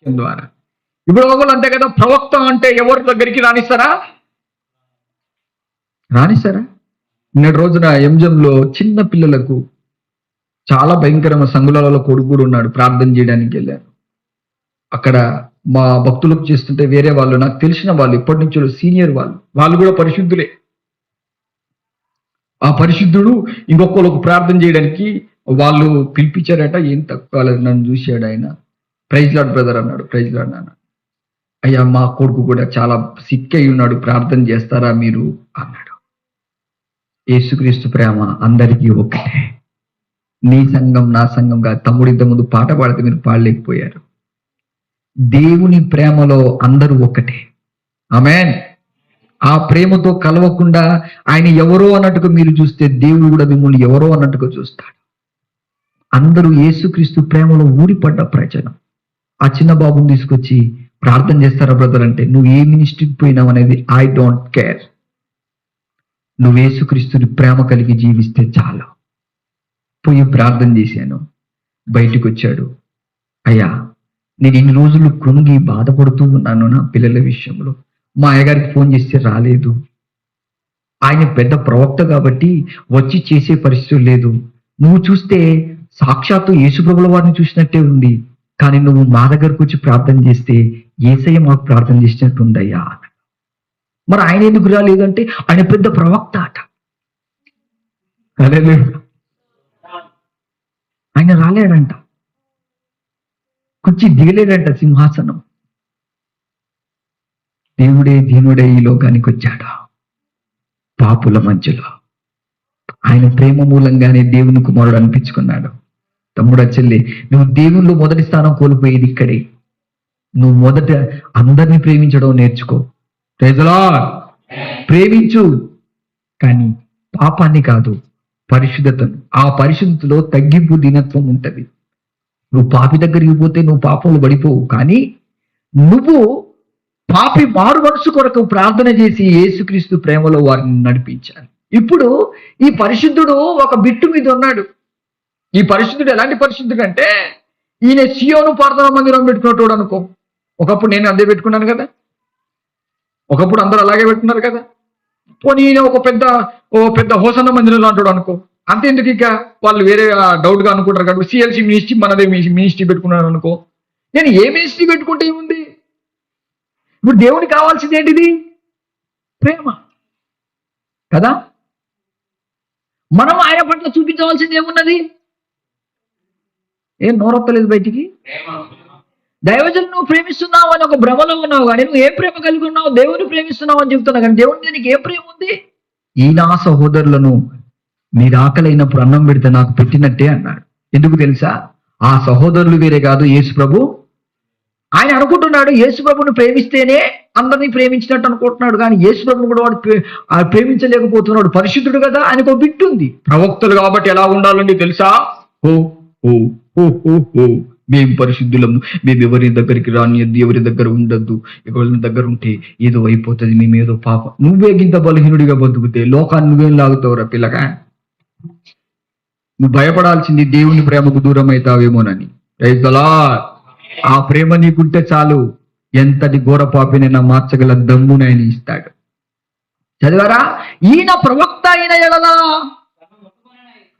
వాక్యం ద్వారా. ఇప్పుడు అంతే కదా ప్రవక్త అంటే ఎవరి దగ్గరికి రాణిస్తారా రాణిస్తారా నిన్నటి రోజున ఎంజంలో చిన్న పిల్లలకు చాలా భయంకరమైన సంగులలో కొడుకు కూడా ఉన్నాడు ప్రార్థన చేయడానికి వెళ్ళారు. అక్కడ మా భక్తులకు చేస్తుంటే వేరే వాళ్ళు నాకు తెలిసిన వాళ్ళు ఇప్పటి నుంచో సీనియర్ వాళ్ళు వాళ్ళు కూడా పరిశుద్ధులే. ఆ పరిశుద్ధుడు ఇంకొకరికి ప్రార్థన చేయడానికి వాళ్ళు పిలిపించారట ఏం తక్కువ నన్ను చూశాడు ఆయన. ప్రైజ్ లాడ్ బ్రదర్ అన్నాడు. ప్రైజ్ లాడ్ నాన్న. అయ్యా మా కొడుకు కూడా చాలా సిక్ అయి ఉన్నాడు. ప్రార్థన చేస్తారా మీరు? అన్నాడు. యేసుక్రీస్తు ప్రేమ అందరికీ ఒకటే నీ సంఘం నా సంఘంగా తమ్ముడు ముందు పాట పాడితే మీరు పాడలేకపోయారు. దేవుని ప్రేమలో అందరూ ఒకటే ఆమెన్ ఆ ప్రేమతో కలవకుండా ఆయన ఎవరో అన్నట్టుగా మీరు చూస్తే దేవుడు కూడా మిమ్మల్ని ఎవరో అన్నట్టుగా చూస్తాడు. అందరూ యేసుక్రీస్తు ప్రేమలో ఊడిపడ్డ ప్రజనం ఆ చిన్న బాబుని తీసుకొచ్చి ప్రార్థన చేస్తారా బ్రదర్ అంటే నువ్వు ఏ మినిస్ట్రీకి పోయినావు అనేది ఐ డోంట్ కేర్ నువ్వు యేసుక్రీస్తుని ప్రేమ కలిగి జీవిస్తే చాలు. పోయి ప్రార్థన చేశాను. బయటికి వచ్చాడు. అయ్యా నేను ఇన్ని రోజులు కృంగి బాధపడుతూ ఉన్నాను నా పిల్లల విషయంలో. మా అయ్యగారికి ఫోన్ చేస్తే రాలేదు. ఆయన పెద్ద ప్రవక్త కాబట్టి వచ్చి చేసే పరిస్థితి లేదు. నువ్వు చూస్తే సాక్షాత్తు యేసుప్రభుల వారిని చూసినట్టే ఉంది. కానీ నువ్వు మా దగ్గరకు వచ్చి ప్రార్థన చేస్తే ఏసయ్య మాకు ప్రార్థన చేసినట్టు ఉందయ్యా మరి ఆయన ఎందుకు రాలేదంటే ఆయన పెద్ద ప్రవక్త అట. ఆయన రాలేడంట. కుర్చీ దిగలేడంట సింహాసనం. దేవుడే దీనుడే ఈ లోకానికి వచ్చాడు? పాపుల మధ్యలో. ఆయన ప్రేమ మూలంగానే దేవుని కుమారుడు అనిపించుకున్నాడు. తమ్ముడ చెల్లి నువ్వు దేవుళ్ళు మొదటి స్థానం కోల్పోయేది ఇక్కడే. నువ్వు మొదట అందరిని ప్రేమించడం నేర్చుకో. ప్రజలా ప్రేమించు. కానీ పాపాన్ని కాదు పరిశుద్ధతను. ఆ పరిశుద్ధతలో తగ్గింపు దీనత్వం ఉంటుంది. నువ్వు పాపి దగ్గరికి పోతే నువ్వు పాపంలో పడిపోవు. కానీ నువ్వు పాపి మారు మనసు కొరకు ప్రార్థన చేసి యేసుక్రీస్తు ప్రేమలో వారిని నడిపించాలి. ఇప్పుడు ఈ పరిశుద్ధుడు ఒక బిట్టు మీద ఉన్నాడు. ఈ పరిశుద్ధుడు ఎలాంటి పరిశుద్ధుడు అంటే ఈయన సియోను ప్రార్థన మందిరం పెట్టుకున్నట్టు అనుకో. ఒకప్పుడు నేను అదే పెట్టుకున్నాను కదా. ఒకప్పుడు అందరూ అలాగే పెట్టుకున్నారు కదా. పోనీ ఈయన ఒక పెద్ద ఓ పెద్ద హోసన్న మందిరం అంటాడు అనుకో. అంతెందుకు ఇక? వాళ్ళు వేరే డౌట్గా అనుకుంటారు కాబట్టి సిఎల్సి మినిస్ట్రీ మనదే మినిస్ట్రీ పెట్టుకున్నాను అనుకో. నేను ఏ మినిస్ట్రీ పెట్టుకుంటే ఏముంది? ఇప్పుడు దేవునికి కావాల్సింది ఏంటిది? ప్రేమ. కదా? మనం ఆయన పట్ల చూపించవలసింది ఏమున్నది? ఏం నోరొత్తలేదు బయటికి? దైవజన్ నువ్వు ప్రేమిస్తున్నావు అని ఒక భ్రమలో ఉన్నావు కానీ నువ్వు ఏ ప్రేమ కలిగి ఉన్నావు? దేవుని ప్రేమిస్తున్నావు అని చెప్తున్నావు కానీ దేవుని నీకు ఏ ప్రేమ ఉంది? ఈ నా సహోదరులను మీరు ఆకలైనప్పుడు అన్నం పెడితే నాకు పెట్టినట్టే అన్నాడు. ఎందుకు తెలుసా? ఆ సహోదరులు వేరే కాదు యేసు ప్రభు. ఆయన అనుకుంటున్నాడు యేసు ప్రభుని ప్రేమిస్తేనే అందరినీ ప్రేమించినట్టు అనుకుంటున్నాడు కానీ యేసు ప్రభుని కూడా వాడు ఆ ప్రేమించలేకపోతున్నాడు. పరిశుద్ధుడు కదా ఆయనకు ఒక ప్రవక్తలు కాబట్టి ఎలా ఉండాలండి తెలుసా? ఓ ఓ. మేము పరిశుద్ధులము మేము ఎవరి దగ్గరికి రానియద్దు ఎవరి దగ్గర ఉండద్దు ఎవరి దగ్గర ఉంటే ఏదో అయిపోతుంది మేము ఏదో పాప. నువ్వే గింత బలహీనుడిగా బతుకుతే లోకాన్ని నువ్వేం లాగుతావురా పిల్లగా? నువ్వు భయపడాల్సింది దేవుని ప్రేమకు దూరం అవుతావేమోనని Praise ఆ ప్రేమ నీకుంటే చాలు. ఎంతటి ఘోర పాపినైనా మార్చగల దమ్మునైనా ఇస్తాడు. చదివారా? ఈయన ప్రవక్త అయిన ఎడలా.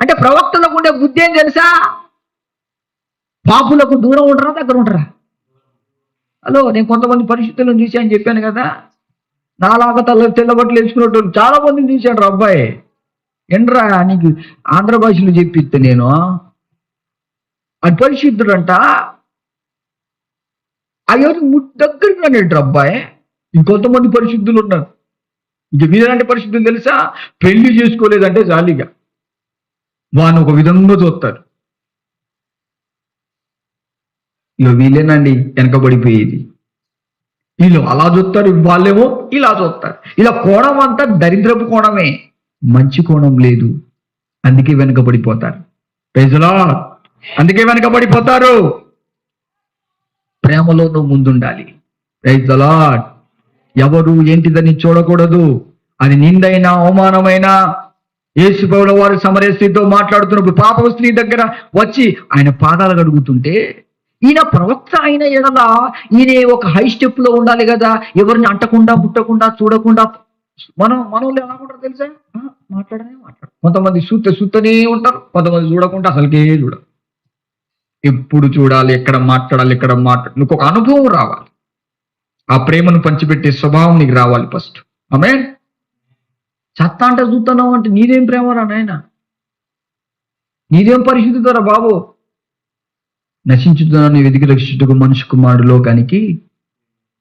అంటే ప్రవక్తలకు ఉండే బుద్ధి ఏం తెలుసా? పాపులకు దూరం ఉంటారా దగ్గర ఉంటారా హలో నేను కొంతమంది పరిస్థితులను చూశాను చెప్పాను కదా. నాలాగా తల్ల తెల్లబట్టలు వేసుకున్నట్టు చాలా మందిని చూశాను అబ్బాయి. ఎండ్రా నీకు ఆంధ్ర భాషలో చెప్పిస్తే నేను. అది పరిశుద్ధుడంట. అయ్యో దగ్గరికి రానేట్టు అబ్బాయి. ఇంకొంతమంది పరిశుద్ధులు ఉన్నారు. ఇంక మీరంటే పరిశుద్ధులు తెలుసా? పెళ్ళి చేసుకోలేదంటే జాలిగా. వాని ఒక విధంగా చూస్తారు. ఇక వీళ్ళేనండి వెనకబడిపోయేది వీళ్ళు అలా చూస్తారు వాళ్ళేమో ఇలా చూస్తారు. ఇలా కోణం అంతా దరిద్రపు కోణమే. మంచి కోణం లేదు. అందుకే వెనకబడిపోతారు ప్రజలా అందుకే వెనకబడిపోతారు ప్రేమలో నువ్వు ముందుండాలి. ప్రైజలా ఎవరు ఏంటిదని చూడకూడదు. అది నిందైన అవమానమైనా. యేసు వారు సమరయ మాట్లాడుతున్నప్పుడు పాప స్త్రీ దగ్గర వచ్చి ఆయన పాదాలు కడుగుతుంటే ఈయన ప్రవక్త అయిన ఎడల ఈయన ఒక హై స్టెప్లో ఉండాలి కదా. ఎవరిని అంటకుండా ముట్టకుండా చూడకుండా. మనం మనోళ్ళు ఎలా ఉంటారు తెలుసా? మాట్లాడనే మాట్లాడు కొంతమంది సూత సూతనే ఉంటారు కొంతమంది చూడకుండా అసలుకే చూడరు. ఎప్పుడు చూడాలి ఎక్కడ మాట్లాడాలి ఎక్కడ మాట్లాడాలి నీకు ఒక అనుభవం రావాలి. ఆ ప్రేమను పంచిపెట్టే స్వభావం నీకు రావాలి ఫస్ట్ ఆమె చెత్త అంటే చూస్తున్నావు అంటే నీదేం ప్రేమరా నాయన? నీదేం పరిశుద్ధితోరా బాబు? నశించుతున్నాను వెతికి రక్షించుటకు మనిషి కుమారుడు లోకానికి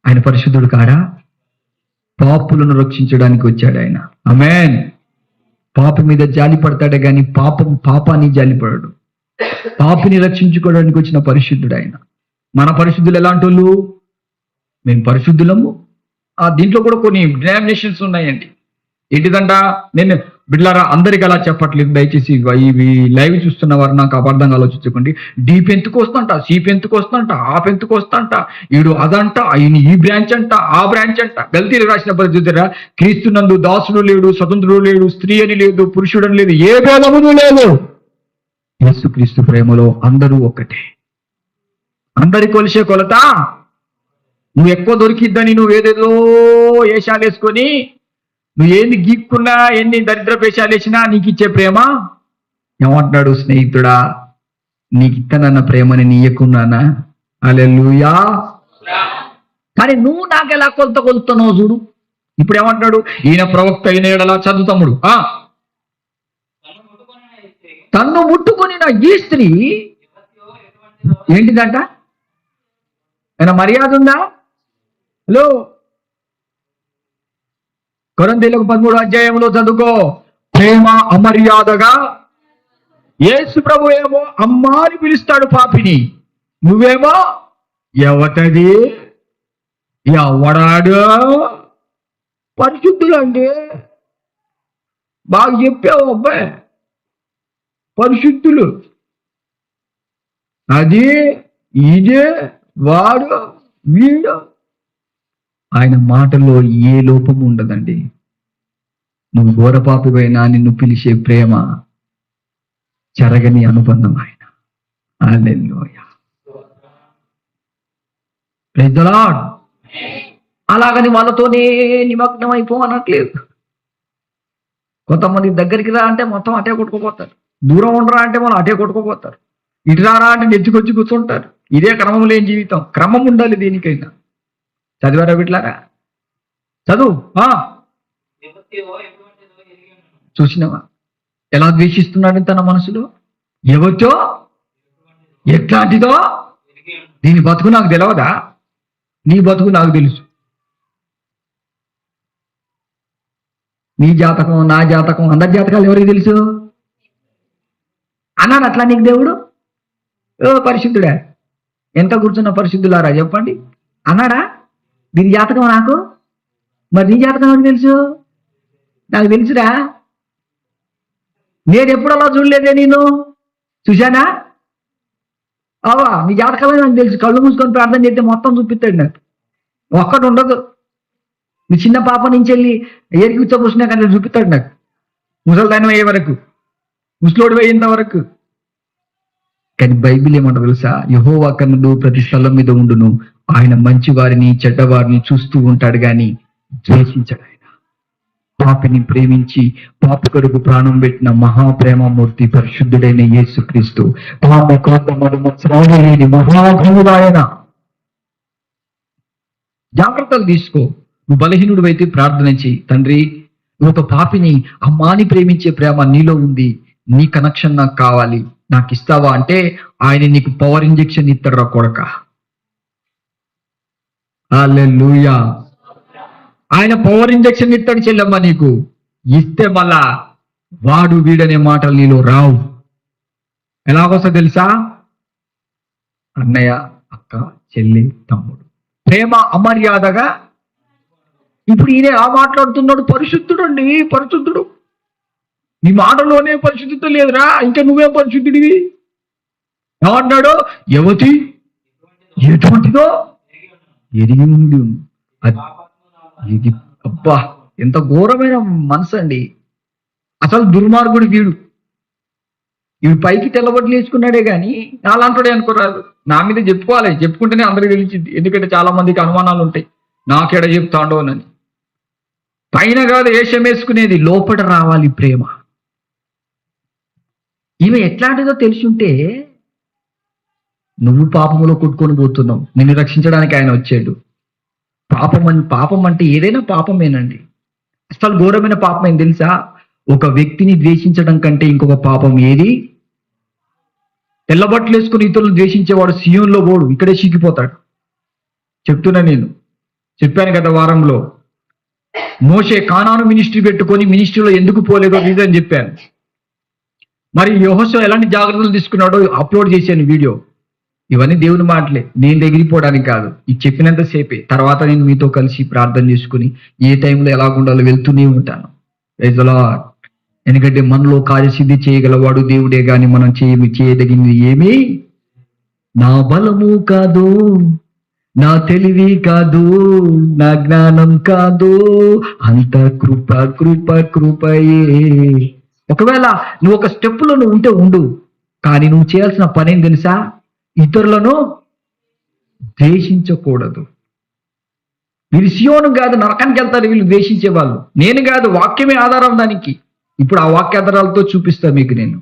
ఆయన పరిశుద్ధుడు కాడా? పాపులను రక్షించడానికి వచ్చాడు ఆయన. అమెన్ పాప మీద జాలి పడతాడే కానీ పాపం పాపాన్ని జాలిపడడు పాపిని రక్షించుకోవడానికి వచ్చిన పరిశుద్ధుడు ఆయన. మన పరిశుద్ధులు ఎలాంటి వాళ్ళు? మేము పరిశుద్ధులము. ఆ దీంట్లో కూడా కొన్ని డినామినేషన్స్ ఉన్నాయండి. ఏంటిదంట? నేను బిడ్లారా అందరికి అలా చెప్పట్లేదు. దయచేసి ఇవి- లైవ్ చూస్తున్న వారు నాకు అబద్ధంగా ఆలోచించుకోండి. డీప్ ఎందుకు వస్తుంట సీప్ ఎందుకు వస్తుంట ఆప్ ఎందుకు వస్తుంట ఈడు అదంట ఈయన ఈ బ్రాంచ్ అంట ఆ బ్రాంచ్ అంట. గల్తీలు రాసిన పరిస్థితి క్రీస్తునందు దాసుడు లేడు స్వతంత్రుడు లేడు స్త్రీ అని లేదు పురుషుడు అని లేదు ఏ భేదమును లేదు. యేసుక్రీస్తు ప్రేమలో అందరూ ఒక్కటే. అందరి కొలిసే కొలత నువ్వు ఎక్కువ దొరికిద్దని నువ్వు ఏదేదో వేషాలు వేసుకొని నువ్వు ఏంది గీక్కున్నా ఎన్ని దరిద్ర వేషాలు వేసినా నీకు ఇచ్చే ప్రేమ? ఏమంటున్నాడు స్నేహితుడా? నీకు ఇస్తానన్న ప్రేమని నీయకున్నానా? లూయా కానీ నువ్వు నాకు ఎలా కొలత కొలుతున్నావు చూడు. ఇప్పుడు ఏమంటున్నాడు ఈయన ప్రవక్త అయిన ఎడలా చదువుతమ్ముడు ఆ? తన్ను ముట్టుకొనిన ఈ స్త్రీ ఏంటిదంట? ఆయన మర్యాద ఉందా? హలో? కొరంతీలకు పదమూడు అధ్యాయంలో చదువుకో. ప్రేమ అమర్యాదగా యేసు ప్రభు ఏమో అమ్మా అని పిలుస్తాడు పాపిని. నువ్వేమో ఎవతది? ఎవడాడు? పరిశుద్ధులండి. బాగా చెప్పావు అబ్బాయి. పరిశుద్ధులు. అది ఇదే వాడు వీడు. ఆయన మాటల్లో ఏ లోపం ఉండదండి. నువ్వు ఘోరపాపివైనా నిన్ను పిలిచే ప్రేమ చెరగని అనుబంధం ఆయన. అలాగని వాళ్ళతోనే నిమగ్నం అయిపో అనట్లేదు కొంతమంది దగ్గరికి రా అంటే మొత్తం అటే కొట్టుకుపోతారు. దూరం ఉండరా అంటే మనం అటే కొట్టుకుపోతారు. ఇటు రారా అంటే నెచ్చుకొచ్చి కూర్చుంటారు. ఇదే క్రమం లేని జీవితం. క్రమం ఉండాలి దేనికైనా. చదివారా వీటిలారా చదువు ఆ చూసినవా? ఎలా ద్వేషిస్తున్నాడు తన మనసులో? ఎవచ్చో ఎట్లాంటిదో? దీని బతుకు నాకు తెలవదా? నీ బతుకు నాకు తెలుసు. నీ జాతకం నా జాతకం అందరి జాతకాలు ఎవరికి తెలుసు? అన్నాడు అట్లా నీకు దేవుడు? ఓ పరిశుద్ధుడా ఎంత కూర్చున్న పరిశుద్ధులారా చెప్పండి. అన్నాడా? దీని జాతకం నాకు? మరి నీ జాతకం ఎవరికి తెలుసు? నాకు తెలుసురా. నేను ఎప్పుడు అలా చూడలేదే నేను చూశానా? అవా నీ జాతకమే నాకు తెలుసు. కళ్ళు మూసుకొని ప్రార్థన చేస్తే మొత్తం చూపిస్తాడు నాకు. ఒక్కటి ఉండదు. నీ చిన్న పాప నుంచి వెళ్ళి ఏరికి కూర్చోబోసినా కానీ చూపిస్తాడు నాకు. ముసలిదానం అయ్యే వరకు. ముసలోడు అయ్యేంత వరకు. కానీ బైబిల్ ఏమంటారు తెలుసా? యహోవా కన్నుడు ప్రతి స్థలం మీద ఉండును. ఆయన మంచి వారిని చెడ్డవారిని చూస్తూ ఉంటాడు గాని ద్వేషించడు ఆయన. పాపిని ప్రేమించి పాపి కొరకు ప్రాణం పెట్టిన మహాప్రేమమూర్తి పరిశుద్ధుడైన యేసుక్రీస్తు పాప కోపమడు లేని మహాభూముడు ఆయన జాగ్రత్తలు తీసుకో. నువ్వు బలహీనుడు అయితే ప్రార్థన చేయి తండ్రి నువ్వు ఒక పాపిని అమ్మాని ప్రేమించే ప్రేమ నీలో ఉంది. నీ కనెక్షన్ నాకు కావాలి. నాకు ఇస్తావా అంటే ఆయన నీకు పవర్ ఇంజెక్షన్ ఇస్తాడు కొడక. హల్లెలూయా ఆయన పవర్ ఇంజక్షన్ ఇస్తాడు చెల్లెమ్మ నీకు. ఇస్తే మళ్ళా వాడు వీడనే మాటలు నీలో రావు. ఎలాగొస్తా తెలుసా? అన్నయ్య అక్క చెల్లి తమ్ముడు. ప్రేమ అమర్యాదగా ఇప్పుడు ఈయన ఆ మాట్లాడుతున్నాడు పరిశుద్ధుడు అండి పరిశుద్ధుడు. నీ మాటలోనే పరిశుద్ధత లేదురా ఇంకా నువ్వేం పరిశుద్ధుడివి? ఏమన్నాడు? యువతి ఎటువంటిదో ఎరిగి ఉంది అది ఇది అబ్బా ఎంత ఘోరమైన మనసు అండి. అసలు దుర్మార్గుడు వీడు. ఇవి పైకి తెల్లబొట్లు వేసుకున్నాడే కానీ నాలాంటోడే అనుకోరాదు. నా మీద చెప్పుకోవాలి. చెప్పుకుంటేనే అందరికి తెలిసింది ఎందుకంటే చాలా మందికి అనుమానాలు ఉంటాయి. నాకెడ చెప్తాడో అని పైన కాదు వేషం వేసుకునేది? లోపల రావాలి ప్రేమ. ఈమె ఎట్లాంటిదో తెలిసి ఉంటే నువ్వు పాపములో కొట్టుకొని పోతున్నావు. నిన్ను రక్షించడానికి ఆయన వచ్చాడు. పాపం అని పాపం అంటే ఏదైనా పాపమేనండి. అసలు ఘోరమైన పాపం ఏం తెలుసా? ఒక వ్యక్తిని ద్వేషించడం కంటే ఇంకొక పాపం ఏది? తెల్లబట్టలు వేసుకుని ఇతరులను ద్వేషించేవాడు సీఎంలో పోడు ఇక్కడే చిక్కిపోతాడు. చెప్తున్నా నేను. చెప్పాను గత వారంలో. మోసే కానాను మినిస్ట్రీ పెట్టుకొని మినిస్ట్రీలో ఎందుకు పోలేదో రీజన్ చెప్పాను. మరి యోహోసో ఎలాంటి జాగ్రత్తలు తీసుకున్నాడో అప్లోడ్ చేశాను వీడియో. ఇవన్నీ దేవుని మాటలే. నేను ఎగిరిపోవడానికి కాదు. ఇది చెప్పినంత సేపే. తర్వాత నేను మీతో కలిసి ప్రార్థన చేసుకుని ఏ టైంలో ఎలా ఉండాలో వెళ్తూనే ఉంటాను. ఎందుకంటే మనలో కార్యసిద్ధి చేయగలవాడు దేవుడే గాని మనం చేయ చేయదగింది ఏమీ? నా బలము కాదు. నా తెలివి కాదు. నా జ్ఞానం కాదు. అంత కృప కృప కృపయే. ఒకవేళ నువ్వు ఒక స్టెప్పులో నువ్వు ఉంటే ఉండు. కానీ నువ్వు చేయాల్సిన పని ఏం తెలుసా? ఇతరులను ద్వేషించకూడదు. వీళ్ళు సియోను కాదు నరకానికి వెళ్తారు వీళ్ళు ద్వేషించే వాళ్ళు నేను కాదు వాక్యమే ఆధారం దానికి. ఇప్పుడు ఆ వాక్యాధారాలతో చూపిస్తా మీకు నేను.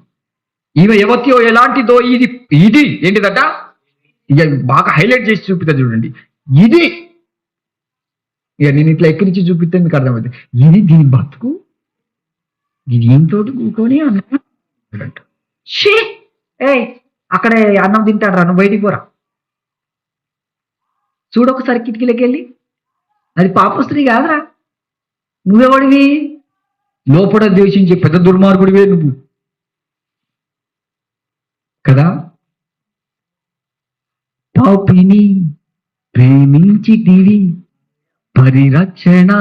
ఈమె యువతియో ఎలాంటిదో ఇది ఇది ఏంటిదట? ఇక బాగా హైలైట్ చేసి చూపిస్తా చూడండి. ఇది. ఇక నేను ఇట్లా ఎక్కడి నుంచి చూపిస్తే మీకు అర్థమవుతుంది. ఇది దీని బతుకు. ఇది ఏం తోటి కూకొని అన్నట షీ అక్కడే అన్నం తింటాడు రా నువ్వు బయటికి పోరా. చూడొకసారి కిటికీలోకి వెళ్ళి. అది పాపస్త్రీ కాదురా. నువ్వెవడివి? లోపల ద్వేషించే పెద్ద దుర్మార్గుడివే నువ్వు. కదా? పాపిని ప్రేమించితివి పరిరక్షణ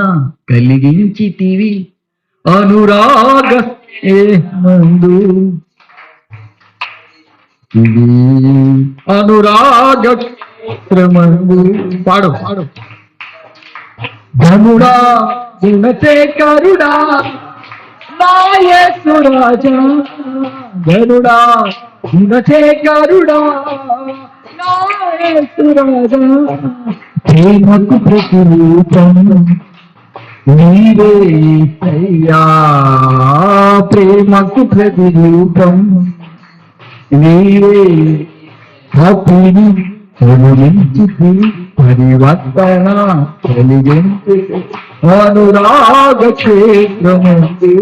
కలిగించితివి అనురాగ మందు అనురాగ మందు పాడు. పాడు ధనుడా గుణశేఖరుడా నాయసురాజా. ధనుడా గుణశేఖరుడా నాయసురాజా. ప్రేమకు ప్రతిరూపం నీవే అయ్యా. ప్రేమకు ప్రతిరూపం నీవే హ్యాపీని అనుగించి పరివర్తన కలిగించి అనురాగ క్షేత్రమందు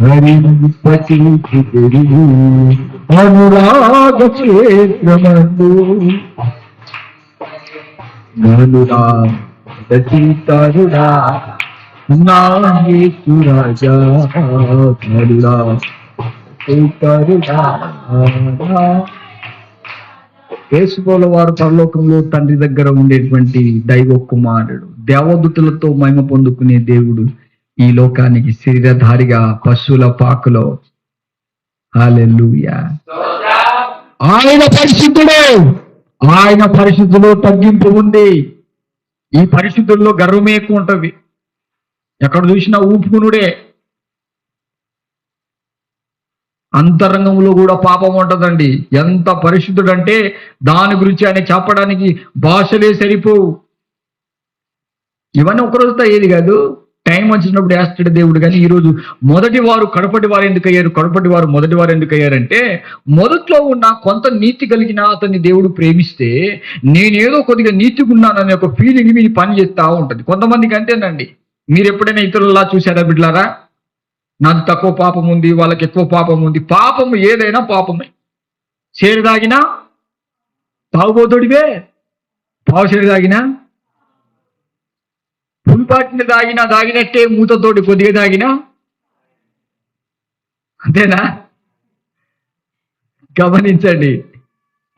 హరింపతి అనురాగ క్షేత్రమందు నలుడా దశీతరుడా నాగేశ్వరాజా నలుడా దశీతరుడా వారు పరలోకంలో తండ్రి దగ్గర ఉండేటువంటి దైవ కుమారుడు దేవదూతలతో మహిమ పొందుకునే దేవుడు ఈ లోకానికి శరీరధారిగా పశువుల పాకలో. ఆయన పరిశుద్ధుడు. ఆయన పరిశుద్ధులో తగ్గింపు ఉంది. ఈ పరిశుద్ధుల్లో గర్వమే ఎక్కువ ఉంటది. ఎక్కడ చూసినా ఊపుకునుడే. అంతరంగంలో కూడా పాపం ఉంటుందండి. ఎంత పరిశుద్ధుడంటే దాని గురించి ఆయన చెప్పడానికి భాషలే సరిపోవు. ఇవన్నీ ఒకరోజుతో ఏది కాదు. టైం వచ్చినప్పుడు వేస్తాడు దేవుడు కానీ ఈరోజు మొదటి వారు కడపటి వారు ఎందుకు అయ్యారు? కడపటి వారు మొదటి వారు ఎందుకు అయ్యారంటే మొదట్లో ఉన్న కొంత నీతి కలిగిన అతన్ని దేవుడు ప్రేమిస్తే నేనేదో కొద్దిగా నీతిగా ఉన్నాననే ఒక ఫీలింగ్ మీద పని చేస్తూ ఉంటుంది. కొంతమందికి అంతేనండి. మీరు ఎప్పుడైనా ఇతరులలా చూసారా బిడ్లారా నాకు తక్కువ పాపం ఉంది వాళ్ళకి ఎక్కువ పాపం ఉంది. పాపం ఏదైనా పాపమే. సేరు తాగినా తాగుబోతుడివే పావుసేరు తాగినా పులిపాటిని తాగినా తాగినట్టే మూతతోటి కొద్దిగా తాగినా అంతేనా? గమనించండి.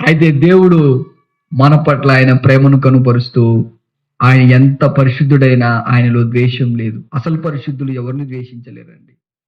అయితే దేవుడు మన పట్ల ఆయన ప్రేమను కనుపరుస్తూ ఆయన ఎంత పరిశుద్ధుడైనా ఆయనలో ద్వేషం లేదు. అసలు పరిశుద్ధులు ఎవరిని ద్వేషించలేరండి?